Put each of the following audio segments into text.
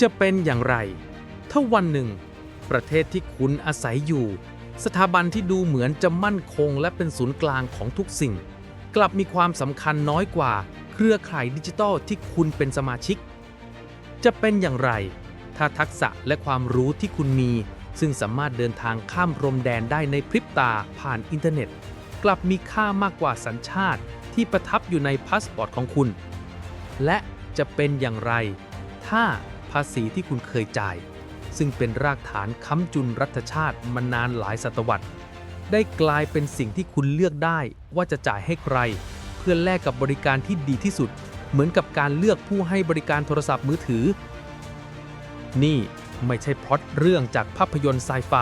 จะเป็นอย่างไร ถ้าวันหนึ่ง ประเทศที่คุณอาศัยอยู่ สถาบันที่ดูเหมือนจะมั่นคงและเป็นศูนย์กลางของทุกสิ่ง กลับมีความสำคัญน้อยกว่า เครือข่ายดิจิทัลที่คุณเป็นสมาชิก จะเป็นอย่างไร ถ้าทักษะและความรู้ที่คุณมี ซึ่งสามารถเดินทางข้ามพรมแดนได้ในพริบตาผ่านอินเทอร์เน็ต กลับมีค่ามากกว่าสัญชาติที่ประทับอยู่ในพาสปอร์ตของคุณ และจะเป็นอย่างไร ถ้าาษีที่คุณเคยจ่าย ซึ่งเป็นรากฐานค้ำจุนรัฐชาติมานานหลายศตวรรษ ได้กลายเป็นสิ่งที่คุณเลือกได้ว่าจะจ่ายให้ใคร เพื่อแลกกับบริการที่ดีที่สุด เหมือนกับการเลือกผู้ให้บริการโทรศัพท์มือถือ นี่ไม่ใช่พล็อตเรื่องจากภาพยนตร์ไซไฟ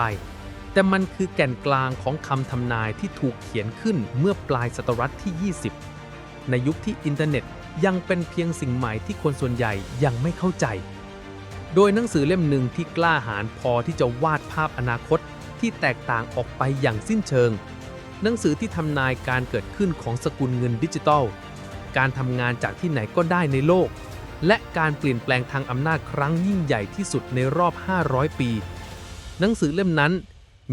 แต่มันคือแก่นกลางของคำทำนายที่ถูกเขียนขึ้นเมื่อปลายศตวรรษที่ 20 ในยุคที่อินเทอร์เน็ตยังเป็นเพียงสิ่งใหม่ที่คนส่วนใหญ่ยังไม่เข้าใจ โดยหนังสือเล่มหนึ่งที่กล้าหาญพอที่จะวาดภาพอนาคตที่แตกต่างออกไปอย่างสิ้นเชิง หนังสือที่ทำนายการเกิดขึ้นของสกุลเงินดิจิทัล การทำงานจากที่ไหนก็ได้ในโลก และการเปลี่ยนแปลงทางอำนาจครั้งยิ่งใหญ่ที่สุดในรอบ 500 ปี หนังสือเล่มนั้น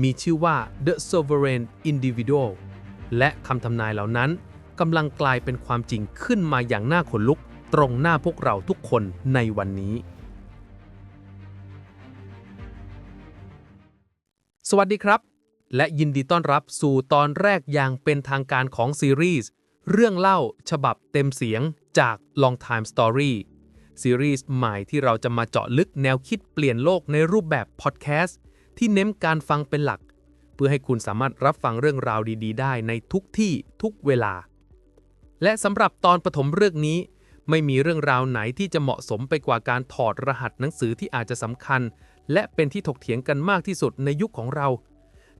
มีชื่อว่า The Sovereign Individual และคำทำนายเหล่านั้นกำลังกลายเป็นความจริงขึ้นมาอย่างน่าขนลุก ตรงหน้าพวกเราทุกคนในวันนี้ สวัสดีครับ และยินดีต้อนรับสู่ตอนแรกอย่างเป็นทางการของซีรีส์เรื่องเล่าฉบับเต็มเสียงจาก Long Time Story ซีรีส์ใหม่ที่เราจะมาเจาะลึกแนวคิดเปลี่ยนโลกในรูปแบบพอดแคสต์ที่เน้นการฟังเป็นหลัก เพื่อให้คุณสามารถรับฟังเรื่องราวดี ๆ ได้ในทุกที่ทุกเวลา และสำหรับตอนปฐมเรื่องนี้ ไม่มีเรื่องราวไหนที่จะเหมาะสมไปกว่าการถอดรหัสหนังสือที่อาจจะสำคัญ และเป็นที่ถกเถียงกันมากที่สุดในยุคของเรา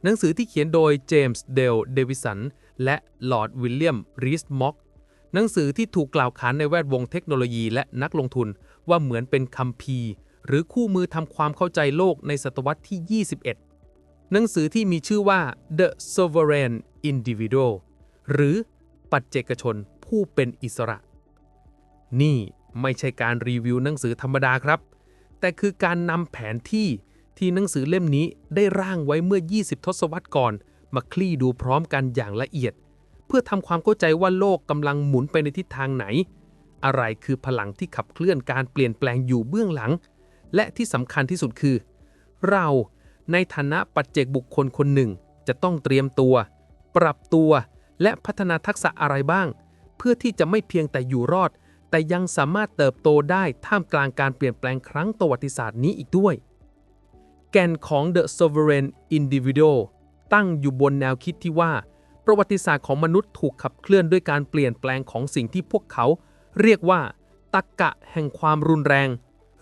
หนังสือที่เขียนโดยเจมส์เดลเดวิสันและลอร์ดวิลเลียมรีสม็อกหนังสือที่ถูกกล่าวขานในแวดวงเทคโนโลยีและนักลงทุนว่าเหมือนเป็นคัมภีร์ หรือคู่มือทำความเข้าใจโลกในศตวรรษที่ 21 หนังสือที่มีชื่อว่า The Sovereign Individual หรือปัจเจกชนผู้เป็นอิสระ นี่ไม่ใช่การรีวิวหนังสือธรรมดาครับ แต่คือการนำแผนที่ที่หนังสือเล่มนี้ได้ร่างไว้เมื่อ 20 ทศวรรษก่อน มาคลี่ดูพร้อมกันอย่างละเอียด เพื่อทำความเข้าใจว่าโลกกำลังหมุนไปในทิศทางไหน อะไรคือพลังที่ขับเคลื่อนการเปลี่ยนแปลงอยู่เบื้องหลัง และที่สำคัญที่สุดคือ เราในฐานะปัจเจกบุคคลคนหนึ่ง จะต้องเตรียมตัว ปรับตัว และพัฒนาทักษะอะไรบ้าง เพื่อที่จะไม่เพียงแต่อยู่รอด แต่ยังสามารถเติบโตได้ท่ามกลางการเปลี่ยนแปลงครั้งประวัติศาสตร์นี้อีกด้วย แก่นของ The Sovereign Individual ตั้งอยู่บนแนวคิดที่ว่า ประวัติศาสตร์ของมนุษย์ถูกขับเคลื่อนด้วยการเปลี่ยนแปลงของสิ่งที่พวกเขา เรียกว่าตักกะแห่งความรุนแรง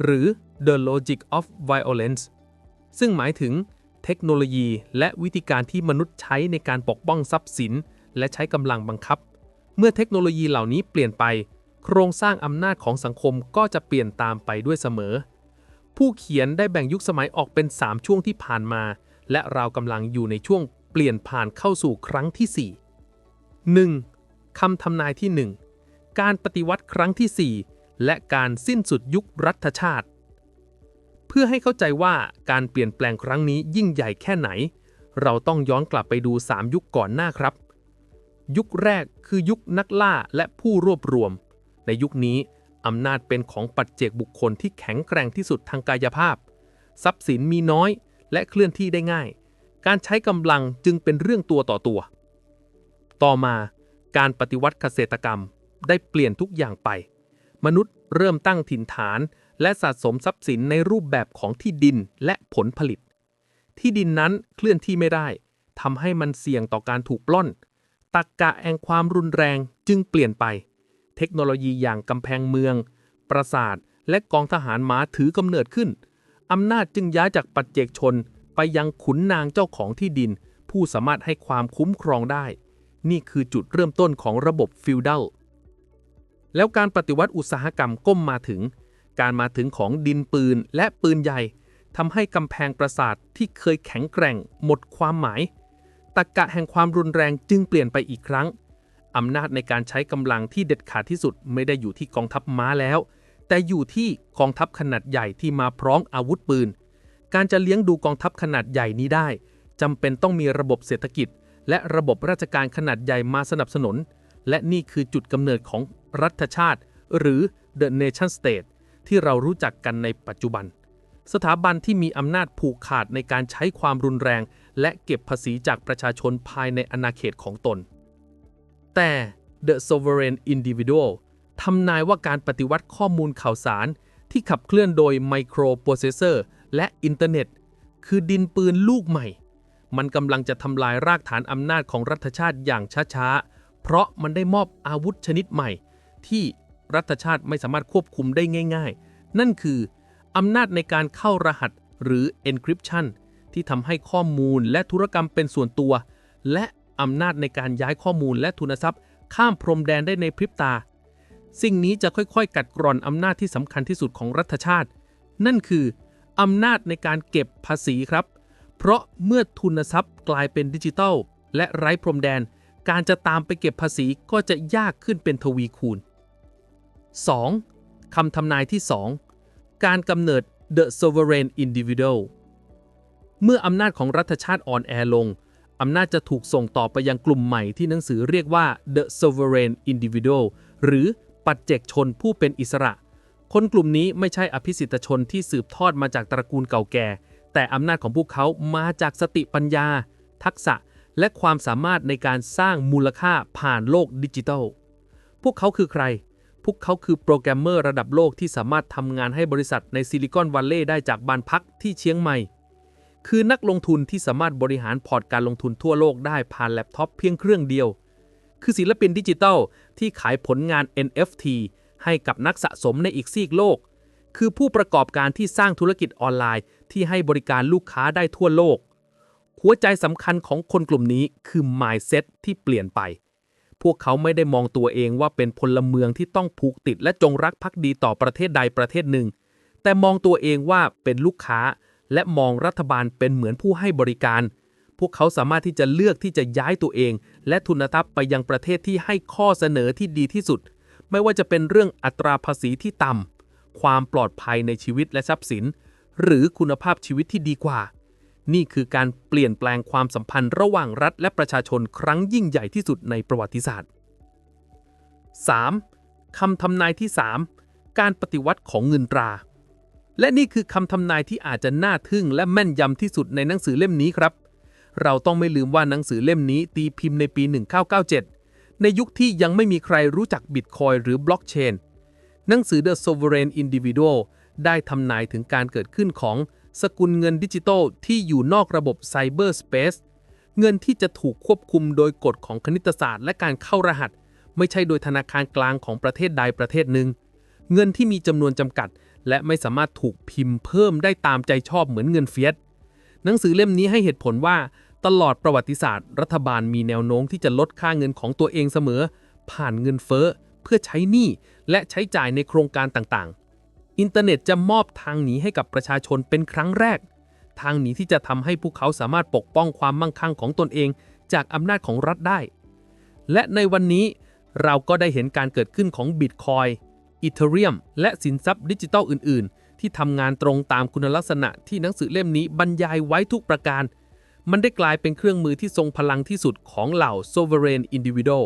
หรือ the logic of violence ซึ่งหมายถึงเทคโนโลยีและวิธีการที่มนุษย์ใช้ในการปกป้องทรัพย์สิน และใช้กำลังบังคับ เมื่อเทคโนโลยีเหล่านี้เปลี่ยนไป โครงสร้างอำนาจของสังคมก็จะเปลี่ยนตามไปด้วยเสมอ ผู้เขียนได้แบ่งยุคสมัยออกเป็น 3 ช่วงที่ผ่านมา และเรากำลังอยู่ในช่วงเปลี่ยนผ่านเข้าสู่ครั้งที่ 4 1. คำทำนายที่ 1 การปฏิวัติครั้งที่ 4 และการสิ้นสุดยุครัฐชาติ เพื่อให้เข้าใจว่าการเปลี่ยนแปลงครั้งนี้ยิ่งใหญ่แค่ไหน เราต้องย้อนกลับไปดู 3 ยุคก่อนหน้าครับ ยุคแรกคือยุคนักล่าและผู้รวบรวม ในยุคนี้อำนาจเป็นของปัจเจกบุคคลที่แข็งแกร่งที่สุดทางกายภาพ ทรัพย์สินมีน้อยและเคลื่อนที่ได้ง่าย การใช้กำลังจึงเป็นเรื่องตัวต่อตัว ต่อมาการปฏิวัติเกษตรกรรมได้เปลี่ยนทุกอย่างไป มนุษย์เริ่มตั้งถิ่นฐาน และสะสมทรัพย์สินในรูปแบบของที่ดินและผลผลิต ที่ดินนั้นเคลื่อนที่ไม่ได้ทำให้มันเสี่ยงต่อการถูกปล้น ตักกะแห่งความรุนแรงจึงเปลี่ยนไป เทคโนโลยีอย่างกำแพงเมือง ปราสาท และกองทหารม้าถือกำเนิดขึ้น อำนาจจึงย้ายจากปัจเจกชนไปยังขุนนางเจ้าของที่ดิน ผู้สามารถให้ความคุ้มครองได้ นี่คือจุดเริ่มต้นของระบบฟิวดัลแล้วการปฏิวัติอุตสาหกรรมก้มมาถึง การมาถึงของดินปืนและปืนใหญ่ทำให้กำแพงปราสาทที่เคยแข็งแกร่ง หมดความหมายตรกกะแห่งความรุนแรงจึงเปลี่ยนไปอีกครั้ง อำนาจในการใช้กำลังที่เด็ดขาดที่สุดไม่ได้อยู่ที่กองทัพม้าแล้ว แต่อยู่ที่กองทัพขนาดใหญ่ที่มาพร้อมอาวุธปืน การจะเลี้ยงดูกองทัพขนาดใหญ่นี้ได้จำเป็นต้องมีระบบเศรษฐกิจ และระบบราชการขนาดใหญ่มาสนับสนุน และนี่คือจุดกำเนิดของรัฐชาติ หรือ the nation state ที่เรารู้จักกันในปัจจุบัน สถาบันที่มีอำนาจผูกขาดในการใช้ความรุนแรง และเก็บภาษีจากประชาชนภายในอาณาเขตของตน แต่ the sovereign individual ทำนายว่าการปฏิวัติข้อมูลข่าวสารที่ขับเคลื่อนโดยไมโครโปรเซสเซอร์และอินเทอร์เน็ต คือดินปืนลูกใหม่ มันกำลังจะทำลายรากฐานอำนาจของรัฐชาติอย่างช้าๆ เพราะมันได้มอบอาวุธชนิดใหม่ ที่รัฐชาติไม่สามารถควบคุมได้ง่ายๆ นั่นคืออำนาจในการเข้ารหัสหรือ encryption ที่ทำให้ข้อมูลและธุรกรรมเป็นส่วนตัว และ อำนาจในการย้ายข้อมูลและทุนทรัพย์ข้ามพรมแดนได้ในพริบตา สิ่งนี้จะค่อยๆ กัดกร่อนอำนาจที่สำคัญที่สุดของรัฐชาติ นั่นคืออำนาจในการเก็บภาษีครับ เพราะเมื่อทุนทรัพย์กลายเป็นดิจิทัล และไร้พรมแดน การจะตามไปเก็บภาษีก็จะยากขึ้นเป็นทวีคูณ 2. คำทำนายที่ 2 การกำเนิด The Sovereign Individual เมื่ออำนาจของรัฐชาติอ่อนแอลง อำนาจจะถูกส่งต่อไปยังกลุ่มใหม่ที่หนังสือเรียกว่า The Sovereign Individual หรือปัจเจกชนผู้เป็นอิสระ คนกลุ่มนี้ไม่ใช่อภิสิทธชนที่สืบทอดมาจากตระกูลเก่าแก่ แต่อำนาจของพวกเขามาจากสติปัญญา ทักษะ และความสามารถในการสร้างมูลค่าผ่านโลกดิจิทัล พวกเขาคือใคร พวกเขาคือโปรแกรมเมอร์ระดับโลกที่สามารถทำงานให้บริษัทในซิลิคอนวัลเลย์ได้จากบ้านพักที่เชียงใหม่ คือนักลงทุนที่สามารถบริหารพอร์ตการลงทุนทั่วโลกได้ผ่านแล็ปท็อปเพียงเครื่องเดียว คือศิลปินดิจิทัลที่ขายผลงาน NFT ให้กับนักสะสมในอีกซีกโลก คือผู้ประกอบการที่สร้างธุรกิจออนไลน์ ที่ให้บริการลูกค้าได้ทั่วโลก หัวใจสำคัญของคนกลุ่มนี้คือ mindset ที่เปลี่ยนไป พวกเขาไม่ได้มองตัวเองว่าเป็นพลเมืองที่ต้องผูกติดและจงรักภักดีต่อประเทศใดประเทศหนึ่ง แต่มองตัวเองว่าเป็นลูกค้า และมองรัฐบาลเป็นเหมือนผู้ให้บริการ พวกเขาสามารถที่จะเลือกที่จะย้ายตัวเอง และทุนทรัพย์ไปยังประเทศที่ให้ข้อเสนอที่ดีที่สุด ไม่ว่าจะเป็นเรื่องอัตราภาษีที่ต่ำ ความปลอดภัยในชีวิตและทรัพย์สิน หรือคุณภาพชีวิตที่ดีกว่า นี่คือการเปลี่ยนแปลงความสัมพันธ์ระหว่างรัฐและประชาชนครั้งยิ่งใหญ่ที่สุดในประวัติศาสตร์ 3. คำทำนายที่ 3 การปฏิวัติของเงินตรา และนี่คือคำทำนายที่อาจจะน่าทึ่งและแม่นยำที่สุดในหนังสือเล่มนี้ครับ เราต้องไม่ลืมว่าหนังสือเล่มนี้ตีพิมพ์ในปี 1997 ในยุคที่ยังไม่มีใครรู้จักบิตคอยหรือบล็อกเชน หนังสือ The Sovereign Individual ได้ทำนายถึงการเกิดขึ้นของสกุลเงินดิจิทัลที่อยู่นอกระบบไซเบอร์สเปซเงินที่จะถูกควบคุมโดยกฎของคณิตศาสตร์ และการเข้ารหัส ไม่ใช่โดยธนาคารกลางของประเทศใดประเทศหนึ่ง เงินที่มีจำนวนจำกัด และไม่สามารถถูกพิมพ์เพิ่มได้ตามใจชอบเหมือนเงินเฟียสหนังสือเล่มนี้ให้เหตุผลว่าตลอดประวัติศาสตร์ รัฐบาลมีแนวโน้มที่จะลดค่าเงินของตัวเองเสมอ ผ่านเงินเฟ้อ เพื่อใช้หนี้และใช้จ่ายในโครงการต่างๆ อินเทอร์เน็ตจะมอบทางหนีให้กับประชาชนเป็นครั้งแรก ทางหนีที่จะทำให้พวกเขาสามารถปกป้องความมั่งคั่งของตนเอง จากอำนาจของรัฐได้ และในวันนี้เราก็ได้เห็นการเกิดขึ้นของบิตคอย อีเทเรียม และสินทรัพย์ดิจิทัลอื่น ๆ ที่ทำงานตรงตามคุณลักษณะที่หนังสือเล่มนี้บรรยายไว้ทุกประการ มันได้กลายเป็นเครื่องมือที่ทรงพลังที่สุดของเหล่า sovereign individual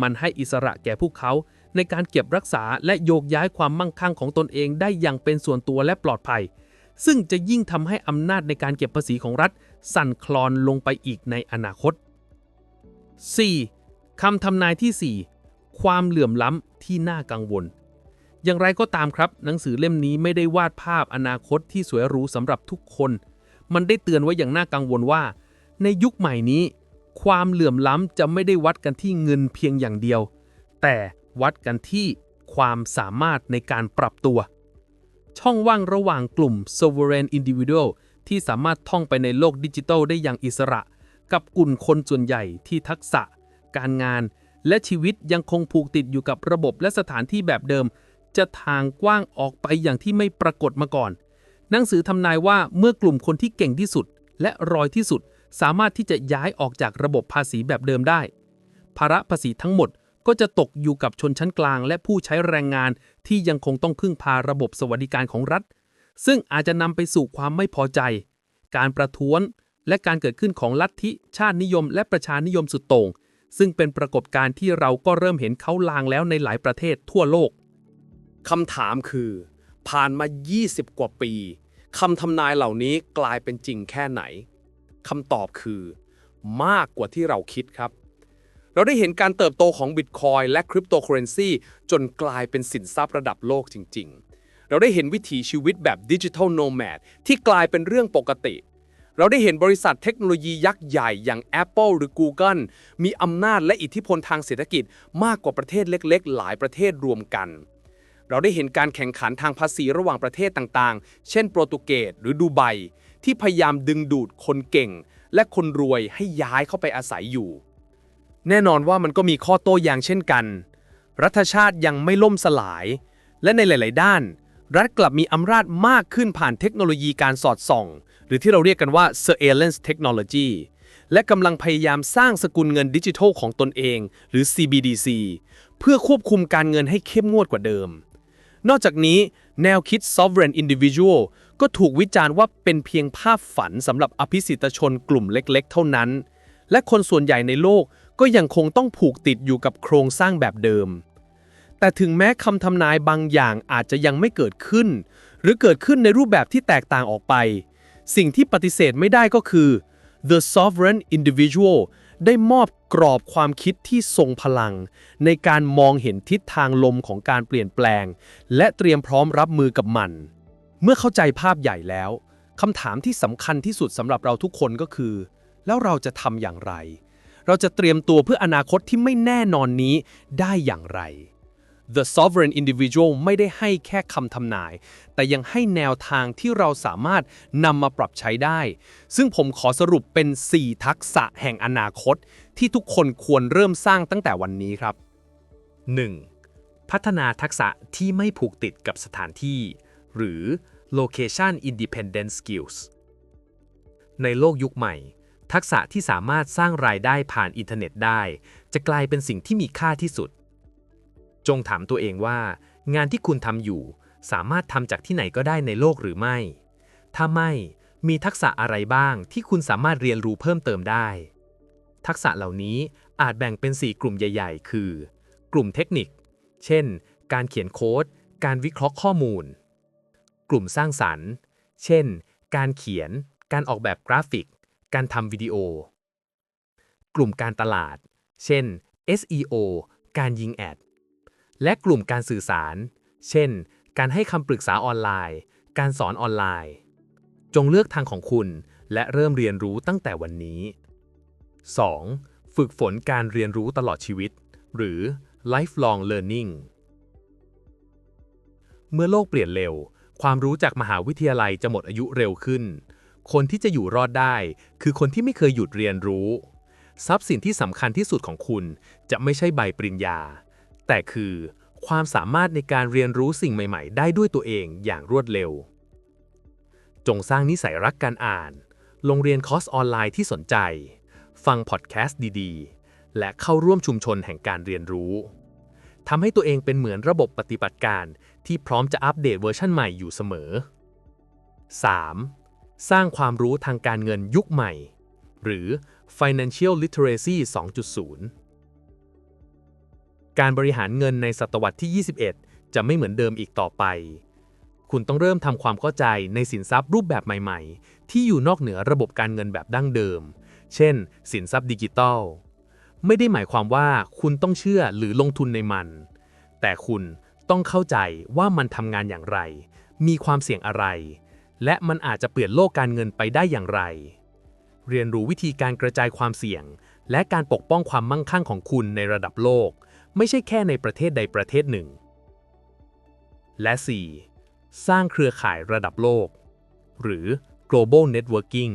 มันให้อิสระแก่พวกเขา ในการเก็บรักษาและโยกย้ายความมั่งคั่งของตนเองได้อย่างเป็นส่วนตัวและปลอดภัย ซึ่งจะยิ่งทำให้อำนาจในการเก็บภาษีของรัฐ สั่นคลอนลงไปอีกในอนาคต 4. คำทำนายที่ 4 ความเหลื่อมล้ำที่น่ากังวล อย่างไรก็ตามครับ หนังสือเล่มนี้ไม่ได้วาดภาพอนาคตที่สวยหรูสำหรับทุกคน มันได้เตือนไว้อย่างน่ากังวลว่า ในยุคใหม่นี้ ความเหลื่อมล้ำจะไม่ได้วัดกันที่เงินเพียงอย่างเดียว แต่วัดกันที่ความสามารถในการปรับตัว ช่องว่างระหว่างกลุ่ม sovereign individual ที่สามารถท่องไปในโลกดิจิทัลได้อย่างอิสระ กับกลุ่มคนส่วนใหญ่ที่ทักษะ การงาน และชีวิตยังคงผูกติดอยู่กับระบบและสถานที่แบบเดิม จะทางกว้างออกไปอย่างที่ไม่ปรากฏมาก่อน หนังสือทำนายว่าเมื่อกลุ่มคนที่เก่งที่สุด และรอยที่สุดสามารถที่จะย้ายออกจากระบบภาษีแบบเดิมได้ ภาระภาษีทั้งหมดก็จะตกอยู่กับชนชั้นกลาง และผู้ใช้แรงงานที่ยังคงต้องพึ่งพาระบบสวัสดิการของรัฐ ซึ่งอาจจะนำไปสู่ความไม่พอใจ การประท้วงและการเกิดขึ้นของลัทธิชาตินิยม และประชานิยมสุดโต่งซึ่งเป็นปรากฏการณ์ที่เราก็เริ่มเห็นเขาลางแล้วในหลายประเทศทั่วโลก คำถามคือ ผ่านมา 20 กว่าปีคำทำนายเหล่านี้กลายเป็นจริงแค่ไหนคำตอบคือ มากกว่าที่เราคิดครับ เราได้เห็นการเติบโตของบิตคอยและคริปโตเคอเรนซีจนกลายเป็นสินทรัพย์ระดับโลกจริง ๆ เราได้เห็นวิถีชีวิตแบบดิจิทัลโนแมดที่กลายเป็นเรื่องปกติ เราได้เห็นบริษัทเทคโนโลยียักษ์ใหญ่อย่าง Apple หรือ Google มีอำนาจและอิทธิพลทางเศรษฐกิจมากกว่าประเทศเล็ก ๆ หลายประเทศรวมกัน เราได้เห็นการแข่งขันทางภาษีระหว่างประเทศต่างๆ เช่นโปรตุเกสหรือดูไบที่พยายามดึงดูดคนเก่ง และคนรวยให้ย้ายเข้าไปอาศัยอยู่ แน่นอนว่ามันก็มีข้อโต้แย้งเช่นกัน รัฐชาติยังไม่ล่มสลาย และในหลาย ๆ ด้าน รัฐกลับมีอำนาจมากขึ้นผ่านเทคโนโลยีการสอดส่อง หรือที่เราเรียกกันว่า surveillance technology และกำลังพยายามสร้างสกุลเงินดิจิทัลของตนเอง หรือ CBDC เพื่อควบคุมการเงินให้เข้มงวดกว่าเดิม นอกจากนี้แนวคิด sovereign individual ก็ถูกวิจารณ์ว่าเป็นเพียงภาพฝันสำหรับอภิสิทธิชนกลุ่มเล็กๆ เท่านั้น และคนส่วนใหญ่ในโลกก็ยังคงต้องผูกติดอยู่กับโครงสร้างแบบเดิม แต่ถึงแม้คำทำนายบางอย่างอาจจะยังไม่เกิดขึ้น หรือเกิดขึ้นในรูปแบบที่แตกต่างออกไป สิ่งที่ปฏิเสธไม่ได้ก็คือ the sovereign individual ได้มอบกรอบความคิดที่ทรงพลัง ในการมองเห็นทิศทางลมของการเปลี่ยนแปลง และเตรียมพร้อมรับมือกับมัน เมื่อเข้าใจภาพใหญ่แล้วคำถามที่สำคัญที่สุดสำหรับเราทุกคนก็คือ แล้วเราจะทำอย่างไร เราจะเตรียมตัวเพื่ออนาคตที่ไม่แน่นอนนี้ได้อย่างไร The Sovereign Individual ไม่ได้ให้แค่คำทำนาย แต่ยังให้แนวทางที่เราสามารถนำมาปรับใช้ได้ ซึ่งผมขอสรุปเป็น 4 ทักษะแห่งอนาคต ที่ทุกคนควรเริ่มสร้างตั้งแต่วันนี้ครับ 1. พัฒนาทักษะที่ไม่ผูกติดกับสถานที่ หรือ Location Independent Skills ในโลกยุคใหม่ ทักษะที่สามารถสร้างรายได้ผ่านอินเทอร์เน็ตได้ จะกลายเป็นสิ่งที่มีค่าที่สุด จงถามตัวเองว่า งานที่คุณทำอยู่ สามารถทำจากที่ไหนก็ได้ในโลกหรือไม่ ถ้าไม่มีทักษะอะไรบ้างที่คุณสามารถเรียนรู้เพิ่มเติมได้ ทักษะเหล่านี้อาจแบ่งเป็น 4 กลุ่มใหญ่ ๆ คือ กลุ่มเทคนิค เช่น การเขียนโค้ด การวิเคราะห์ข้อมูล กลุ่มสร้างสรรค์ เช่น การเขียน การออกแบบกราฟิก การทำวิดีโอ กลุ่มการตลาด เช่น SEO การยิงแอด และกลุ่มการสื่อสาร เช่น การให้คำปรึกษาออนไลน์ การสอนออนไลน์ จงเลือกทางของคุณ และเริ่มเรียนรู้ตั้งแต่วันนี้ 2. ฝึกฝนการเรียนรู้ตลอดชีวิต หรือ lifelong learning เมื่อโลกเปลี่ยนเร็ว ความรู้จากมหาวิทยาลัยจะหมดอายุเร็วขึ้น คนที่จะอยู่รอดได้ คือคนที่ไม่เคยหยุดเรียนรู้ ทรัพย์สินที่สำคัญที่สุดของคุณจะไม่ใช่ใบปริญญา แต่คือความสามารถในการเรียนรู้สิ่งใหม่ ๆ ได้ด้วยตัวเองอย่างรวดเร็ว จงสร้างนิสัยรักการอ่าน ลงเรียนคอร์สออนไลน์ที่สนใจ ฟังพอดแคสต์ดีๆ และเข้าร่วมชุมชนแห่งการเรียนรู้ทำให้ตัวเองเป็นเหมือนระบบปฏิบัติการที่พร้อมจะอัปเดตเวอร์ชันใหม่อยู่เสมอ 3. สร้างความรู้ทางการเงินยุคใหม่ หรือ Financial Literacy 2.0 การบริหารเงินในศตวรรษที่ 21 จะไม่เหมือนเดิมอีกต่อไป คุณต้องเริ่มทำความเข้าใจในสินทรัพย์รูปแบบใหม่ ๆ ที่อยู่นอกเหนือระบบการเงินแบบดั้งเดิม เช่น สินทรัพย์ดิจิทัล ไม่ได้หมายความว่าคุณต้องเชื่อหรือลงทุนในมัน แต่คุณต้องเข้าใจว่ามันทำงานอย่างไร มีความเสี่ยงอะไร และมันอาจจะเปลี่ยนโลกการเงินไปได้อย่างไร เรียนรู้วิธีการกระจายความเสี่ยง และการปกป้องความมั่งคั่งของคุณในระดับโลก ไม่ใช่แค่ในประเทศใดประเทศหนึ่ง และ 4. สร้างเครือข่ายระดับโลก หรือ global networking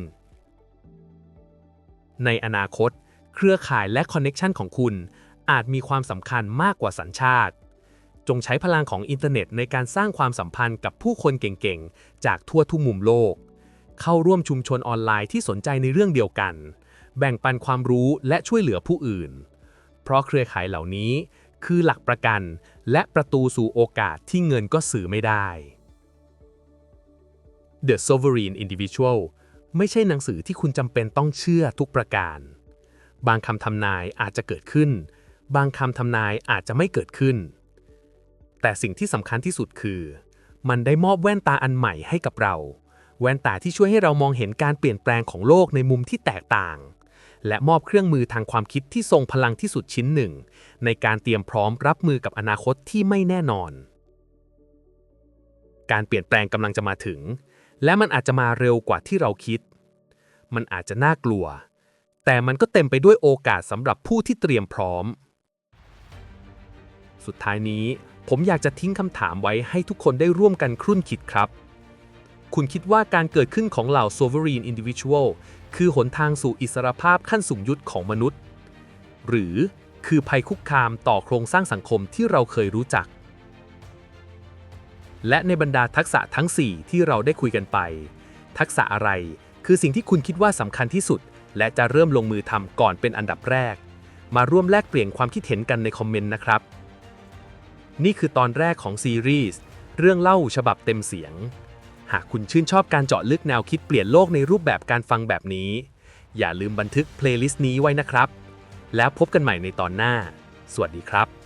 ในอนาคต เครือข่ายและคอนเน็ชันของคุณ อาจมีความสำคัญมากกว่าสัญชาติ จงใช้พลังของอินเทอร์เน็ตในการสร้างความสัมพันธ์กับผู้คนเก่งๆ จากทั่วทุกมุมโลก เข้าร่วมชุมชนออนไลน์ที่สนใจในเรื่องเดียวกัน แบ่งปันความรู้และช่วยเหลือผู้อื่น เพราะเครือข่ายเหล่านี้คือหลักประกัน และประตูสู่โอกาสที่เงินก็สื่อไม่ได้ The Sovereign Individual ไม่ใช่หนังสือที่คุณจำเป็นต้องเชื่อทุกประการ บางคำทำนายอาจจะเกิดขึ้น บางคำทำนายอาจจะไม่เกิดขึ้น แต่สิ่งที่สำคัญที่สุดคือ มันได้มอบแว่นตาอันใหม่ให้กับเรา แว่นตาที่ช่วยให้เรามองเห็นการเปลี่ยนแปลงของโลกในมุมที่แตกต่าง และมอบเครื่องมือทางความคิดที่ทรงพลังที่สุดชิ้นหนึ่ง ในการเตรียมพร้อมรับมือกับอนาคตที่ไม่แน่นอน การเปลี่ยนแปลงกำลังจะมาถึง และมันอาจจะมาเร็วกว่าที่เราคิด มันอาจจะน่ากลัว แต่มันก็เต็มไปด้วยโอกาสสำหรับผู้ที่เตรียมพร้อม สุดท้ายนี้ผมอยากจะทิ้งคำถามไว้ให้ทุกคนได้ร่วมกันครุ่นคิดครับ คุณคิดว่าการเกิดขึ้นของเหล่า sovereign individual คือหนทางสู่อิสรภาพขั้นสูงยุทธของมนุษย์ หรือคือภัยคุกคามต่อโครงสร้างสังคมที่เราเคยรู้จัก และในบรรดาทักษะทั้ง 4 ที่เราได้คุยกันไป ทักษะอะไรคือสิ่งที่คุณคิดว่าสำคัญที่สุด และจะเริ่มลงมือทำก่อนเป็นอันดับแรก มาร่วมแลกเปลี่ยนความคิดเห็นกันในคอมเมนต์นะครับ นี่คือตอนแรกของซีรีส์เรื่องเล่าฉบับเต็มเสียง หากคุณชื่นชอบการเจาะลึกแนวคิดเปลี่ยนโลกในรูปแบบการฟังแบบนี้ อย่าลืมบันทึกเพลย์ลิสต์นี้ไว้นะครับ แล้วพบกันใหม่ในตอนหน้า สวัสดีครับ